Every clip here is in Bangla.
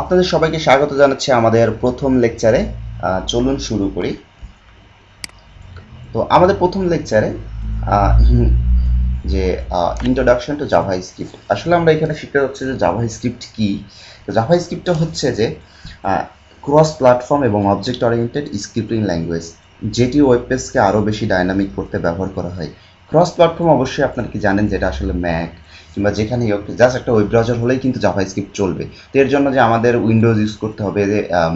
আপনাদের সবাইকে স্বাগত জানাচ্ছি আমাদের প্রথম লেকচারে চলুন শুরু করি। তো আমাদের প্রথম লেকচারে যে ইন্ট্রোডাকশন টু জাভা স্ক্রিপ্ট আসলে আমরা এখানে শিখতে যাচ্ছি যে জাভা স্ক্রিপ্ট কী? তো জাভা স্ক্রিপ্টটা হচ্ছে যে ক্রস প্ল্যাটফর্ম এবং অবজেক্ট ওরিয়েন্টেড স্ক্রিপ্টিং ল্যাঙ্গুয়েজ যেটি ওয়েব পেজকে আরও বেশি ডাইনামিক করতে ব্যবহার করা হয়। ক্রস প্ল্যাটফর্ম অবশ্যই আপনারা কি জানেন যেটা আসলে ম্যাক কিংবা যেখানেই হোক জাস্ট একটা ওয়েব ব্রাউজার হলেই কিন্তু জাভা স্ক্রিপ্ট চলবে। তো এর জন্য যে আমাদের উইন্ডোজ ইউজ করতে হবে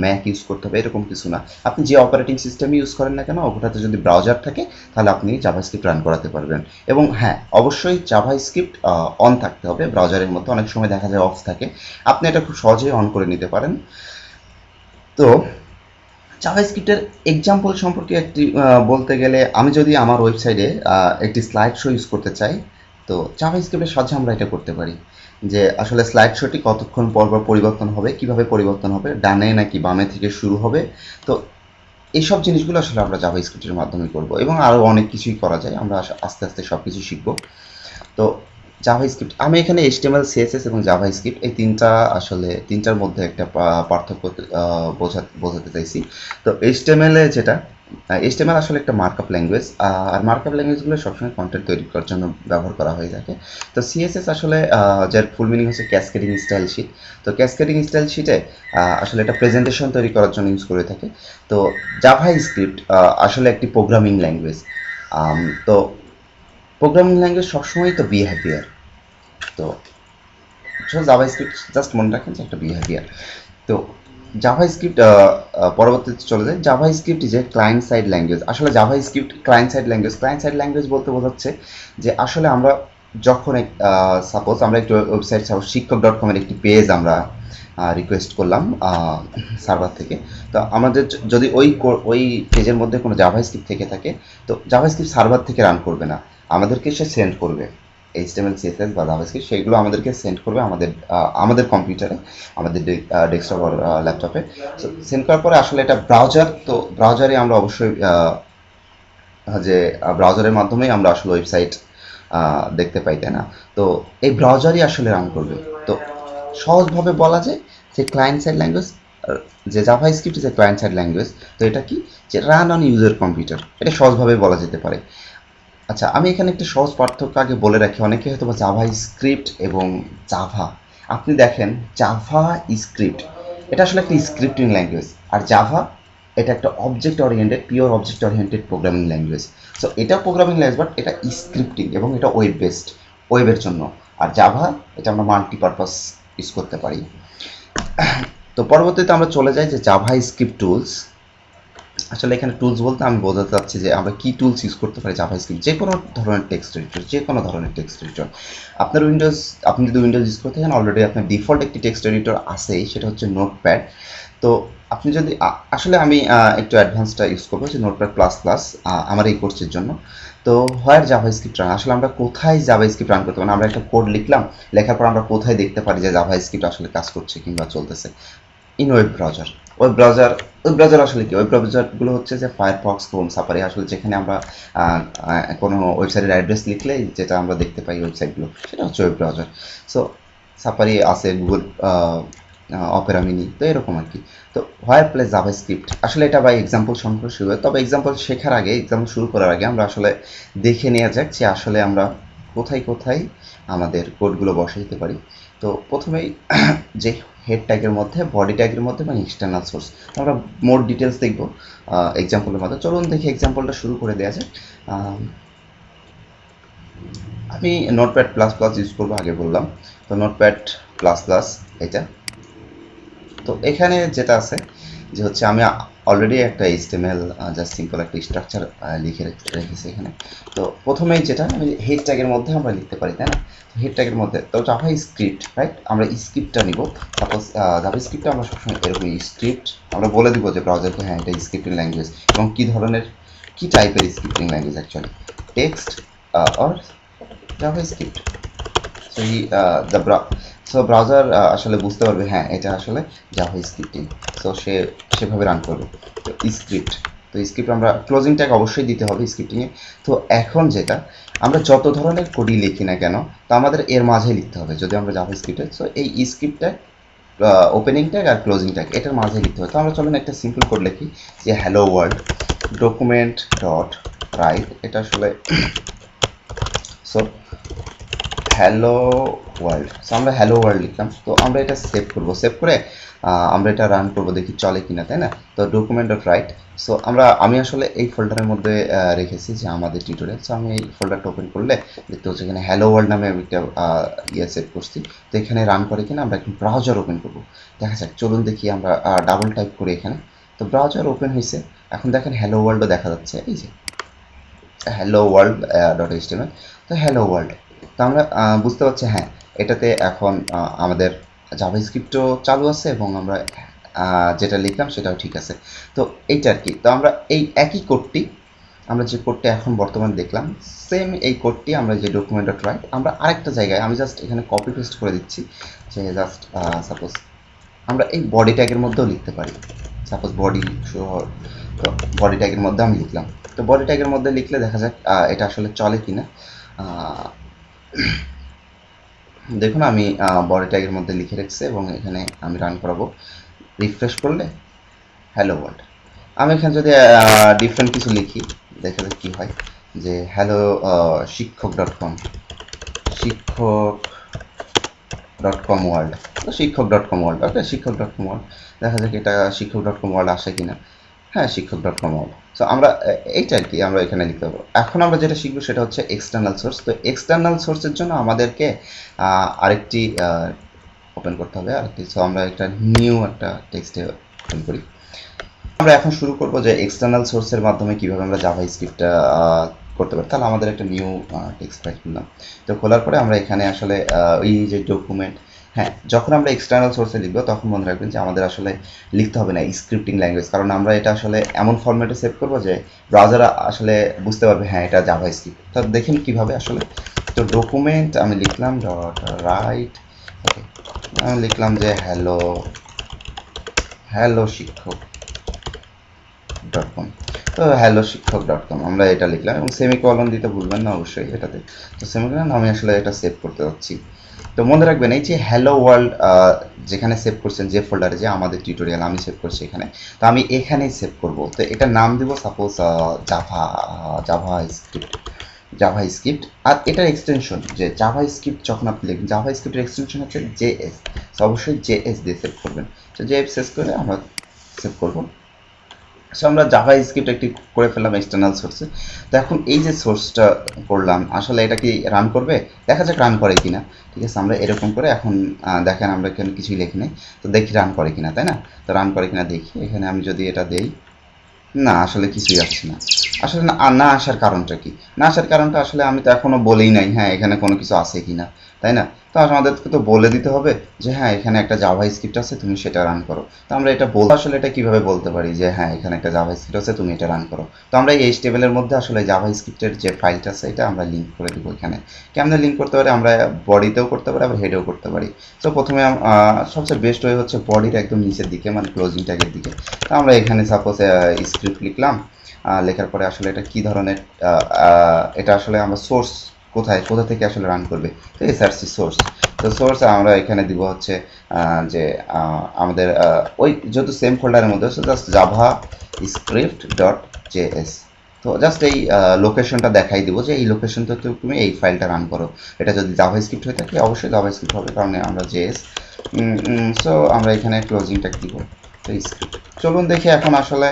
ম্যাক ইউজ করতে হবে, এরকম কিছু না। আপনি যে অপারেটিং সিস্টেম ইউজ করেন না কেন, ওটাতে যদি ব্রাউজার থাকে, তাহলে আপনি জাভা স্ক্রিপ্ট রান করাতে পারবেন। এবং হ্যাঁ অবশ্যই জাভা স্ক্রিপ্ট অন থাকতে হবে ব্রাউজারের মধ্যে অনেক সময় দেখা যায় অফ থাকে। আপনি এটা খুব সহজেই অন করে নিতে পারেন। তো জাভা স্ক্রিপ্টের এক্সাম্পল সম্পর্কে একটি বলতে গেলে, আমি যদি আমার ওয়েবসাইটে একটি স্লাইড শো ইউজ করতে চাই তো জাভা স্ক্রিপ্টের সাহায্যে আমরা এটা করতে পারি। যে আসলে স্লাইড শোটি কতক্ষণ পর পর পরিবর্তন হবে কীভাবে পরিবর্তন হবে ডানে নাকি বামে থেকে শুরু হবে তো এইসব জিনিসগুলো আসলে আমরা জাভা স্ক্রিপ্টের মাধ্যমে করব এবং আরও অনেক কিছুই করা যায়। আমরা আস্তে আস্তে সব কিছু শিখব। তো জাভা স্ক্রিপ্ট আমি এখানে এইচটিএমএল সিএসএস এবং জাভা স্ক্রিপ্ট এই তিনটা আসলে তিনটার মধ্যে একটা পার্থক্য আহ, বোঝা- বোঝাতে চাইছি। তো এইচটিএমএল যেটা এইচটিএমএল আসলে একটা মার্কআপ ল্যাঙ্গুয়েজ আর মার্কআপ ল্যাঙ্গুয়েজগুলো সবসময় কন্টেন্ট তৈরি করার জন্য ব্যবহার করা হয়ে থাকে। তো সিএসএস আসলে যার ফুল মিনিং হচ্ছে ক্যাসকেডিং স্টাইল শিট তো ক্যাসকেডিং স্টাইল শিটে আসলে একটা প্রেজেন্টেশন তৈরি করার জন্য ইউজ করে থাকে। তো জাভা স্ক্রিপ্ট আসলে একটি প্রোগ্রামিং ল্যাঙ্গুয়েজ তো প্রোগ্রামিং ল্যাঙ্গুয়েজ সবসময়ই তো বিহেভিয়ার তো জাভা স্ক্রিপ্ট জাস্ট মনে রাখেন যে একটা বিহেভিয়ার তো জাভা স্ক্রিপ্ট পরবর্তীতে চলে যায় জাভা স্ক্রিপ্ট যে ক্লায়েন্ট সাইড ল্যাঙ্গুয়েজ আসলে JavaScript client side language client side language বলতে বোঝাচ্ছে যে আসলে আমরা যখন সাপোজ আমরা একটি ওয়েবসাইট সাপোজ শিক্ষক ডট কমের একটি পেজ আমরা রিকোয়েস্ট করলাম সার্ভার থেকে। তো আমাদের যদি ওই ওই পেজের মধ্যে কোনো জাভা স্ক্রিপ্ট থেকে থাকে, তো জাভা স্ক্রিপ্ট সার্ভার থেকে রান করবে না। আমাদেরকে সে সেন্ড করবে। এইচটিএমএল সিএসএস বা জাভাস্ক্রিপ্ট সেগুলো আমাদেরকে সেন্ড করবে আমাদের আমাদের কম্পিউটারে আমাদের ডেস্কটপ আর ল্যাপটপে সো সেন্ড করার পরে আসলে এটা ব্রাউজার তো ব্রাউজারে আমরা অবশ্যই যে ব্রাউজারের মাধ্যমেই আমরা আসলে ওয়েবসাইট দেখতে পাই, তাই না? তো এই ব্রাউজারই আসলে রান করবে। তো সহজভাবে বলা যায় যে ক্লায়েন্ট সাইড ল্যাঙ্গুয়েজ যে জাভা স্ক্রিপ্ট যে ক্লায়েন্ট সাইড ল্যাঙ্গুয়েজ তো এটা কি? যে রান অন ইউজার কম্পিউটার এটা সহজভাবে বলা যেতে পারে। আচ্ছা আমি এখানে একটা সহজ পার্থক্য আগে বলে রাখি। অনেকে হয়তো জাভা স্ক্রিপ্ট এবং জাভা। আপনি দেখেন, জাভা স্ক্রিপ্ট এটা আসলে একটা স্ক্রিপ্টিং ল্যাঙ্গুয়েজ আর জাভা, এটা একটা object oriented pure object oriented programming language so এটা প্রোগ্রামিং ল্যাঙ্গুয়েজ বাট এটা স্ক্রিপ্টিং এবং এটা ওয়েব বেসড ওয়েবের জন্য। আর জাভা, এটা আমরা মাল্টিপারপাস ইউজ করতে পারি। তো পরবর্তীতে আমরা চলে যাই যে জাভা স্ক্রিপ্ট টুলস আসলে এখানে টুলস বলতে আমি বোঝাতে চাচ্ছি যে আমরা কি টুলস ইউজ করতে পারি জাভা স্ক্রিপ্ট যে কোনো ধরনের টেক্সট এডিটর যে কোনো ধরনের টেক্সট এডিটর আপনার উইন্ডোজ আপনি যদি উইন্ডোজ ইউজ করতে থাকেন অলরেডি আপনার ডিফল্ট একটি টেক্সট এডিটর আছেই, সেটা হচ্ছে নোটপ্যাড তো আপনি যদি আসলে আমি একটু অ্যাডভান্সটা ইউজ করব, যে নোটপ্যাড প্লাস প্লাস আমার এই কোর্সের জন্য। তো হোয়ার জাভা স্ক্রিপ্ট রান আসলে আমরা কোথায় জাভা স্ক্রিপ্ট রান করতে পারি? আমরা একটা কোড লিখলাম, লেখার পর আমরা কোথায় দেখতে পারি যে জাভা স্ক্রিপ্ট আসলে কাজ করছে কিংবা চলতেছে? In web browser web browser web browser আসলে কি? ওয়েব ব্রাউজারগুলো হচ্ছে যে ফায়ারফক্স ক্রোম সাফারি আসলে যেখানে আমরা কোনো ওয়েবসাইটের অ্যাড্রেস লিখলে যেটা আমরা দেখতে পাই ওয়েবসাইটগুলো সেটা হচ্ছে ওয়েব ব্রাউজার সো সাফারি আছে গুগল অপেরা মিনি তো এরকম আর কি। তো হোয়ার প্লেস জাভা স্ক্রিপ্ট আসলে এটা বাই এক্সাম্পল সম্পর্কে শুরু হয়। তবে এক্সাম্পল শেখার আগে এক্সাম্পল শুরু করার আগে আমরা আসলে দেখে নেওয়া যাক যে আসলে আমরা কোথায় কোথায় আমাদের কোডগুলো বসাইতে পারি। তো প্রথমেই যে হেড ট্যাগের মধ্যে বডি ট্যাগের মধ্যে এবং এক্সটার্নাল সোর্স আমরা মোর ডিটেলস দেখব এক্সাম্পলের মধ্যে। চলুন দেখি এক্সাম্পলটা শুরু করে দেওয়া আম, আমি নোটপ্যাড প্লাস প্লাস ইউজ করব আগে বললাম। তো নোটপ্যাড প্লাস প্লাস এটা। তো এখানে যেটা আছে যে হচ্ছে আমি অলরেডি একটা এইচটিএমএল জাস্ট সিম্পল একটা স্ট্রাকচার লিখে রেখে- রেখেছি এখানে। তো প্রথমেই যেটা, আমি হেড ট্যাগের মধ্যে আমরা লিখতে পারি, তাই না? হেড ট্যাগের মধ্যে, তো জাভা স্ক্রিপ্ট রাইট আমরা স্ক্রিপ্টটা নিব। সাপোজ জাভা স্ক্রিপ্টটা আমরা সবসময় এরকম স্ক্রিপ্ট আমরা বলে দিব যে ব্রাউজারকে হ্যাঁ এটা স্ক্রিপ্টিং ল্যাঙ্গুয়েজ এবং কী ধরনের, কী টাইপের scripting language actually text or JavaScript so the so browser আসলে বুঝতে পারবে হ্যাঁ এটা আসলে জাভা স্ক্রিপ্টিং সো সে সেভাবে রান করবে। তো স্ক্রিপ্ট তো স্ক্রিপ্ট আমরা ক্লোজিং ট্যাগ অবশ্যই দিতে হবে স্ক্রিপ্টিংয়ে তো, এখন যেটা, আমরা যত ধরনের কোডই লিখি না কেন, তো আমাদের এর মাঝে লিখতে হবে। যদি আমরা জাভা স্ক্রিপ্টে সো এই স্ক্রিপ্টটা ওপেনিং ট্যাগ আর ক্লোজিং ট্যাগ এটার মাঝে লিখতে হবে। তো, আমরা চলুন একটা সিম্পল কোড লিখি, যে hello world document dot write এটা আসলে সো হ্যালো ওয়ার্ল্ড সো আমরা হ্যালো ওয়ার্ল্ড লিখলাম। তো আমরা এটা সেভ করব। সেভ করে আমরা এটা রান করব, দেখি চলে কিনা, তাই না? তো ডকুমেন্ট অফ রাইট সো আমরা, আমি আসলে এই ফোল্ডারের মধ্যে রেখেছি যে আমাদের টিউটোরিয়াল সো আমি এই ফোল্ডারটা ওপেন করলে, দেখতে হচ্ছে এখানে হ্যালো ওয়ার্ল্ড নামে আমি একটা ইয়ে সেভ করছি। তো এখানে রান করে কিনা, আমরা এখন ব্রাউজার ওপেন করব। দেখা যাক, চলুন দেখি আমরা ডাবল টাইপ করি এখানে। তো ব্রাউজার ওপেন হয়েছে। এখন দেখেন হ্যালো ওয়ার্ল্ডও দেখা যাচ্ছে। এই যে হ্যালো ওয়ার্ল্ড ডট এইচটিএমএল তো হ্যালো ওয়ার্ল্ড তো আমরা বুঝতে পারছি হ্যাঁ এটাতে এখন আমাদের জাভা স্ক্রিপ্টও চালু আছে এবং আমরা যেটা লিখলাম সেটাও ঠিক আছে। তো এইটা আর কি। তো আমরা এই একই কোডটি আমরা যে কোডটা এখন বর্তমানে দেখলাম সেম এই কোডটি আমরা যে ডকুমেন্ট ডট রাইট আমরা আরেকটা জায়গায় আমি জাস্ট এখানে কপি পেস্ট করে দিচ্ছি যে জাস্ট সাপোজ আমরা এই বডি ট্যাগের মধ্যেও লিখতে পারি। সাপোজ বডি তো বডি ট্যাগের মধ্যে আমি লিখলাম। তো বডি ট্যাগের মধ্যে লিখলে দেখা যাক এটা আসলে চলে কিনা। আহ, দেখুন, আমি বডি ট্যাগের মধ্যে লিখে রেখেছি এবং এখানে আমি রান করাবো। রিফ্রেশ করলে হ্যালো ওয়ার্ল্ড আমি এখানে যদি ডিফারেন্ট কিছু লিখি, দেখা যাক কী হয়। যে hello Shikkhok dot com Shikkhok dot com world Shikkhok dot com world okay Shikkhok dot com world দেখা যাক এটা শিক্ষক ডট কম ওয়ার্ল্ড আসে কিনা। হ্যাঁ শিক্ষক ডট কম ওয়ার্ল্ড সো আমরা এইটা আর কি, আমরা এখানে লিখতে পারব। এখন আমরা যেটা শিখব সেটা হচ্ছে এক্সটার্নাল সোর্স তো এক্সটার্নাল সোর্সের জন্য আমাদেরকে আরেকটি ওপেন করতে হবে আর আরেকটি। সো আমরা একটা নিউ একটা টেক্সটে ওপেন করি। আমরা এখন শুরু করব যে এক্সটার্নাল সোর্সের মাধ্যমে কীভাবে আমরা জাভা স্ক্রিপ্টটা করতে পারি। তাহলে আমাদের একটা নিউ টেক্সট ফাইল খুললাম তো খোলার পরে আমরা এখানে আসলে এই যে ডকুমেন্ট হ্যাঁ যখন আমরা এক্সটার্নাল সোর্সে লিখব, তখন মনে রাখবেন যে আমাদের আসলে লিখতে হবে না স্ক্রিপ্টিং ল্যাঙ্গুয়েজ কারণ আমরা এটা আসলে এমন ফরম্যাটে সেভ করব যে ব্রাউজার আসলে বুঝতে পারবে হ্যাঁ এটা জাভা স্ক্রিপ্ট তো দেখেন কীভাবে আসলে তো ডকুমেন্ট আমি লিখলাম ডট রাইট আমি লিখলাম যে hello hello Shikkhok dot com তো হ্যালো শিক্ষক ডট কম আমরা এটা লিখলাম এবং সেমিকলন দিতে ভুলবেন না অবশ্যই এটাতে। তো সেমিকলন আমি আসলে এটা সেভ করতে যাচ্ছি। তো মনে রাখবেন এই যে হ্যালো ওয়ার্ল্ড যেখানে সেভ করছেন যে ফোল্ডারে যে আমাদের টিউটোরিয়াল আমি সেভ করছি এখানে, তো আমি এখানেই সেভ করব। তো এটা নাম দিব suppose Java JavaScript JavaScript আর এটার এক্সটেনশন যে জাভা স্ক্রিপ্ট যখন আপনি লিখবেন জাভা স্ক্রিপ্টের এক্সটেনশন হচ্ছে জেএস তো অবশ্যই জেএস দিয়ে সেভ করবেন। তো জেএস সেভ করে আমরা সেভ করব। সো আমরা জাভা স্ক্রিপ্ট একটি করে ফেললাম এক্সটার্নাল সোর্সে তো এখন এই যে সোর্সটা করলাম, আসলে এটা কি রান করবে? দেখা যাক রান করে কিনা। ঠিক আছে, আমরা এরকম করে এখন দেখেন আমরা এখানে কিছুই লিখি নাই। তো দেখি রান করে কিনা, তাই না? তো রান করে কিনা দেখি। এখানে আমি যদি এটা দেই, না, আসলে কিছুই আসছে না। আসলে না না আসার কারণটা কি? না আসার কারণটা আসলে আমি তো এখনও বলেই নাই হ্যাঁ এখানে কোনো কিছু আছে কিনা, তাই না? তো আমাদেরকে তো বলে দিতে হবে যে হ্যাঁ এখানে একটা জাভা স্ক্রিপ্ট আছে, তুমি সেটা রান করো। তো আমরা এটা বলতে আসলে এটা কীভাবে বলতে পারি যে হ্যাঁ এখানে একটা জাভা স্ক্রিপ্ট আছে, তুমি এটা রান করো? তো আমরা এই টেবিলের মধ্যে আসলে জাভা স্ক্রিপ্টের যে ফাইলটা আছে, এটা আমরা লিঙ্ক করে দিব এখানে। কেমনে লিঙ্ক করতে পারি? আমরা বডিতেও করতে পারি, আবার হেডেও করতে পারি। তো প্রথমে সবচেয়ে বেস্ট ওয়ে হচ্ছে বডির একদম নিচের দিকে মানে ক্লোজিং ট্যাগের দিকে। তো আমরা এখানে সাপোজ স্ক্রিপ্ট লিখলাম লেখার পরে আসলে এটা কি ধরনের এটা আসলে আমরা সোর্স কোথায়, কোথা থেকে আসলে রান করবে? তো এসআরসি সোর্স তো সোর্স আমরা এখানে দিব হচ্ছে যে আমাদের ওই যেহেতু সেম ফোল্ডারের মধ্যে just JavaScript dot JS তো জাস্ট এই লোকেশনটা দেখাই দিব যে এই লোকেশনটা তুমি এই ফাইলটা রান করো। এটা যদি জাভা স্ক্রিপ্ট হয়ে থাকে, অবশ্যই জাভা স্ক্রিপ্ট হবে, কারণ আমরা জেএস সো আমরা এখানে ক্লোজিং ট্যাগ দিব, তো স্ক্রিপ্ট চলুন দেখি এখন আসলে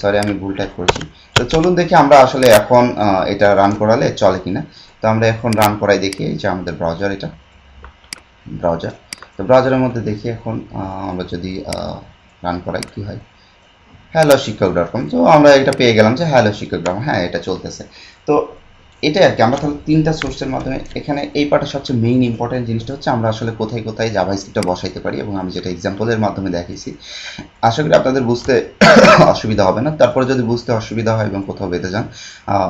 সরি আমি ভুল টাইপ করেছি। তো চলুন দেখি আমরা আসলে এখন এটা রান করালে চলে কিনা। তো আমরা এখন রান করাই দেখি যে আমাদের ব্রাউজার এটা। ব্রাউজার তো ব্রাউজারের মধ্যে দেখি এখন আমরা যদি রান করাই কি হয়? হ্যালো শিক্ষক ডট কম তো আমরা এটা পেয়ে গেলাম যে হ্যালো শিক্ষক ডট হ্যাঁ এটা চলতেছে। তো এটাই আর কি। আমরা তাহলে তিনটা সোর্সের মাধ্যমে এখানে এই পার্টের সবচেয়ে মেইন ইম্পর্টেন্ট জিনিসটা হচ্ছে আমরা আসলে কোথায় কোথায় জাভা স্ক্রিপ্টটা বসাইতে পারি এবং আমি যেটা এক্সাম্পলের মাধ্যমে দেখিয়েছি আশা করি আপনাদের বুঝতে অসুবিধা হবে না। তারপরে যদি বুঝতে অসুবিধা হয় এবং কোথাও বেঁধে যান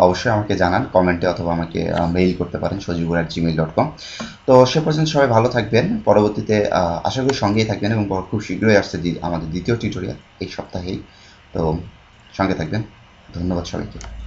অবশ্যই আমাকে জানান কমেন্টে অথবা আমাকে মেইল করতে পারেন Sajibur at Gmail dot com তো সে পর্যন্ত সবাই ভালো থাকবেন। পরবর্তীতে আশা করি সঙ্গেই থাকবেন এবং খুব শীঘ্রই আসছে আমাদের দ্বিতীয় টিউটোরিয়াল এই সপ্তাহেই। তো সঙ্গে থাকবেন। ধন্যবাদ সবাইকে।